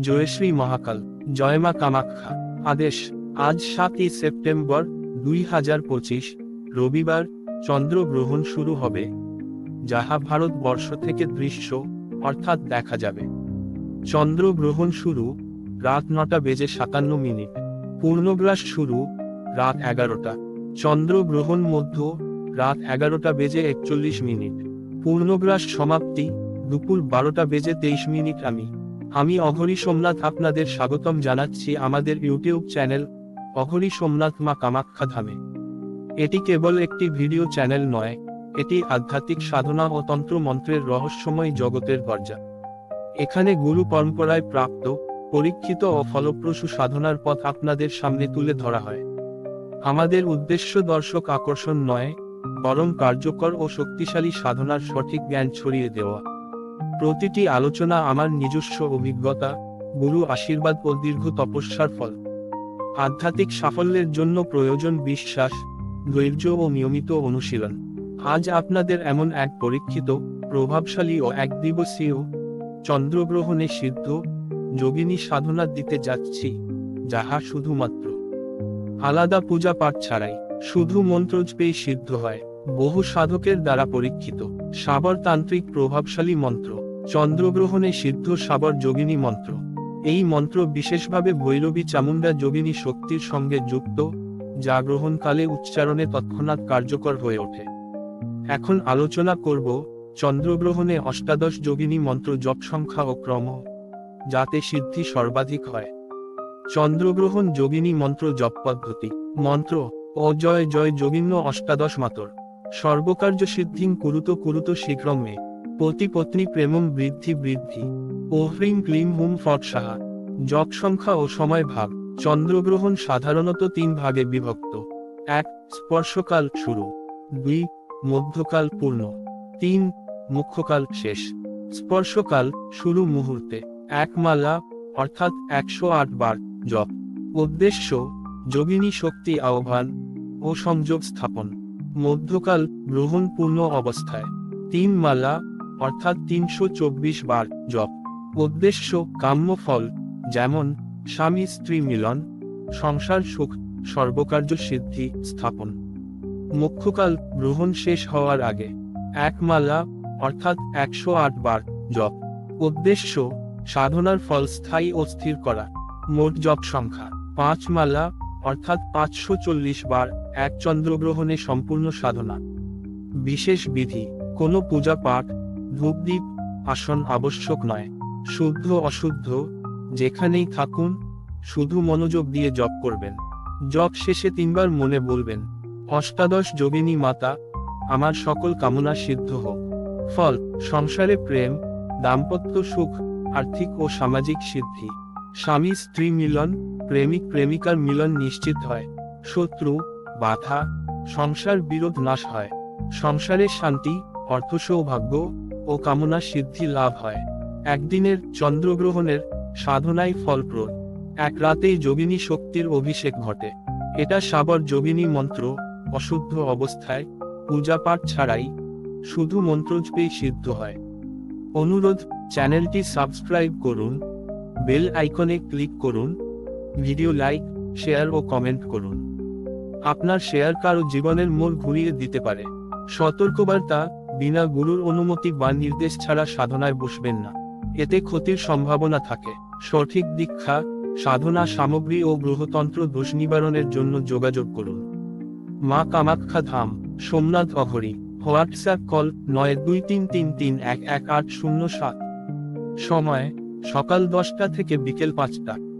জয়শ্রী মহাকাল, জয় মা কামাখ্যা। আদেশ, আজ সাতই সেপ্টেম্বর দুই হাজার পঁচিশ, রবিবার চন্দ্রগ্রহণ শুরু হবে। যাহা ভারতবর্ষ থেকে দৃশ্য, অর্থাৎ দেখা যাবে। চন্দ্রগ্রহণ শুরু, রাত নটা বেজে সাতান্ন মিনিট। পূর্ণগ্রাস শুরু, রাত এগারোটা। চন্দ্রগ্রহণ মধ্য, রাত এগারোটা বেজে একচল্লিশ মিনিট। পূর্ণগ্রাস সমাপ্তি, দুপুর বারোটা বেজে তেইশ মিনিট আমি। আমি অঘরী সোমনাথ আপনাদের স্বাগতম জানাচ্ছি আমাদের ইউটিউব চ্যানেল, অঘরী সোমনাথ মা কামাখ্যা ধামে। এটি কেবল একটি ভিডিও চ্যানেল নয়, এটি আধ্যাত্মিক সাধনা ও তন্ত্র মন্ত্রের রহস্যময় জগতের দরজা এখানে গুরু পরম্পরায় প্রাপ্ত, পরীক্ষিত ও ফলপ্রসূ সাধনার পথ আপনাদের সামনে তুলে ধরা হয়। আমাদের উদ্দেশ্য দর্শক আকর্ষণ নয়, বরং কার্যকর ও শক্তিশালী সাধনার সঠিক জ্ঞান ছড়িয়ে দেওয়া। প্রতিটি আলোচনা আমার নিজস্ব অভিজ্ঞতা, গুরু আশীর্বাদ ও দীর্ঘ তপস্যার ফল। আধ্যাত্মিক সাফল্যের জন্য প্রয়োজন বিশ্বাস, ধৈর্য ও নিয়মিত অনুশীলন। আজ আপনাদের এমন এক পরীক্ষিত, প্রভাবশালী ও এক দিবসীয়, চন্দ্রগ্রহণে সিদ্ধ, যোগিনী সাধনা দিতে যাচ্ছি, যাহা শুধুমাত্র আলাদা পূজা পাঠ ছাড়াই, শুধু মন্ত্রজপেই সিদ্ধ হয়। বহু সাধকের দ্বারা পরীক্ষিত সাবর তান্ত্রিক প্রভাবশালী মন্ত্র। চন্দ্রগ্রহণে সিদ্ধ সাবর যোগিনী মন্ত্র। এই মন্ত্র বিশেষভাবে ভৈরবী চামুন্ডা যোগিনী শক্তির সঙ্গে যুক্ত, যা গ্রহণকালে উচ্চারণে তৎক্ষণাৎ কার্যকর হয়ে ওঠে। এখন আলোচনা করব, চন্দ্রগ্রহণে অষ্টাদশ যোগিনী মন্ত্র জপ সংখ্যা ও ক্রম, যাতে সিদ্ধি সর্বাধিক হয়। চন্দ্রগ্রহণ যোগিনী মন্ত্র জপ পদ্ধতি। মন্ত্র অজয় জয় যোগিন্য অষ্টাদশ মাতর। সর্বকার্য সিদ্ধিং কুরুত কুরুত শীঘ্রম। পতি পত্নী প্রেমম বৃদ্ধি বৃদ্ধি। ও হ্রিং ক্লিম হুম ফট সাহা জপ সংখ্যা ও সময় ভাগ। চন্দ্রগ্রহণ সাধারণত তিন ভাগে বিভক্ত। এক, স্পর্শকাল শুরু। দুই, মধ্যকাল পূর্ণ। তিন, মুখ্যকাল শেষ। স্পর্শকাল শুরু মুহূর্তে। এক মালা, অর্থাৎ একশো আট বার জপ। উদ্দেশ্য, যোগিনী শক্তি আহ্বান ও সংযোগ স্থাপন। মধ্যকাল গ্রহণ পূর্ণ অবস্থায়। তিন মালা অর্থাৎ তিনশো চব্বিশ বার জপ। উদ্দেশ্য, কাম্য ফল, যেমন, স্বামী স্ত্রী মিলন, সংসার সুখ, সর্বকার্য সিদ্ধি, স্থাপন। মুখ্যকাল, গ্রহণ শেষ হওয়ার আগে। এক মালা, অর্থাৎ একশো আট বার জপ। উদ্দেশ্য, সাধনার ফল স্থায়ী ও স্থির করা। মোট জপ সংখ্যা, পাঁচ মালা, অর্থাৎ পাঁচশো চল্লিশ বার এক চন্দ্রগ্রহণে সম্পূর্ণ সাধনা। বিশেষ বিধি, কোনো পূজা পাঠ ধূপদীপ আসন আবশ্যক নয়। শুদ্ধ অশুদ্ধ, যেখানেই থাকুন, শুধু মনোযোগ দিয়ে জপ করবেন। জপ শেষে তিনবার মনে বলবেন, অষ্টাদশ যোগিনী মাতা, আমার সকল কামনা সিদ্ধ হোক। ফল, সংসারে প্রেম, দাম্পত্য সুখ, আর্থিক ও সামাজিক সিদ্ধি। স্বামী স্ত্রী মিলন, প্রেমিক প্রেমিকার মিলন নিশ্চিত হয়। শত্রু, বাধা, সংসার বিরোধ নাশ হয়। সংসারে শান্তি অর্থ সৌভাগ্য ও কামনা সিদ্ধি লাভ হয়। একদিনের চন্দ্রগ্রহণের সাধনায় ফলপ্রদ। এক রাতেই যোগিনী শক্তির অভিষেক ঘটে। এটা সাবর যোগিনী মন্ত্র, অশুদ্ধ অবস্থায় পূজাপাঠ ছাড়াই, শুধু মন্ত্রজপেই সিদ্ধ হয়। অনুরোধ, চ্যানেলটি সাবস্ক্রাইব করুন, বেল আইকনে ক্লিক করুন, ভিডিও লাইক, শেয়ার ও কমেন্ট করুন। আপনার শেয়ার কারও জীবনের মোড় ঘুরিয়ে দিতে পারে। সতর্কবার্তা বিনা গুরুর অনুমতি বা নির্দেশ ছাড়া সাধনায় বসবেন না। এতে ক্ষতির সম্ভাবনা থাকে। সঠিক দীক্ষা, সাধনা সামগ্রী ও গ্রহতন্ত্র দোষ নিবারণের জন্য যোগাযোগ করুন। মা কামাখ্যা ধাম, সোমনাথ অঘরী, হোয়াটসঅ্যাপ কল নয় দুই তিন তিন তিন এক এক আট শূন্য সাত। সময়, সকাল দশটা থেকে বিকেল পাঁচটা।